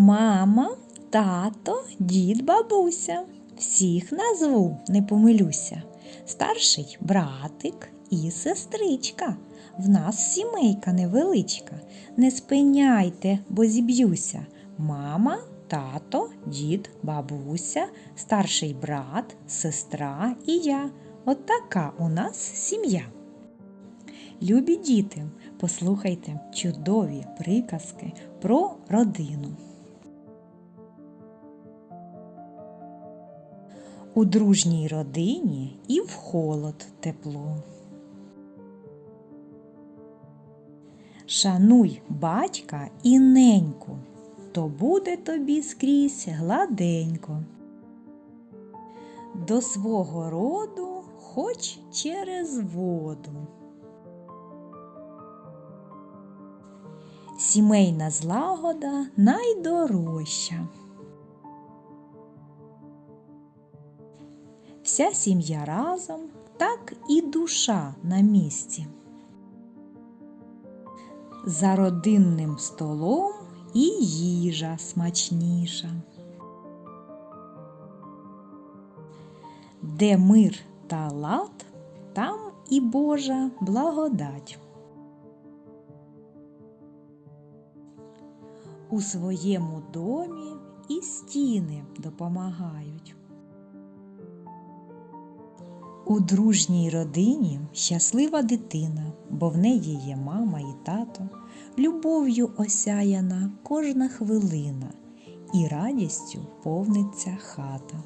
Мама, тато, дід, бабуся. Всіх назву не помилюся. Старший братик і сестричка. В нас сімейка невеличка. Не спиняйте, бо зіб'юся. Мама, тато, дід, бабуся, старший брат, сестра і я. От така у нас сім'я. Любі діти, послухайте чудові приказки про родину. У дружній родині і в холод тепло. Шануй батька і неньку, то буде тобі скрізь гладенько. До свого роду хоч через воду. Сімейна злагода найдорожча. Вся сім'я разом, так і душа на місці. За родинним столом і їжа смачніша. Де мир та лад, там і Божа благодать. У своєму домі і стіни допомагають. У дружній родині щаслива дитина, бо в неї є мама і тато, любов'ю осяяна кожна хвилина, і радістю повниться хата.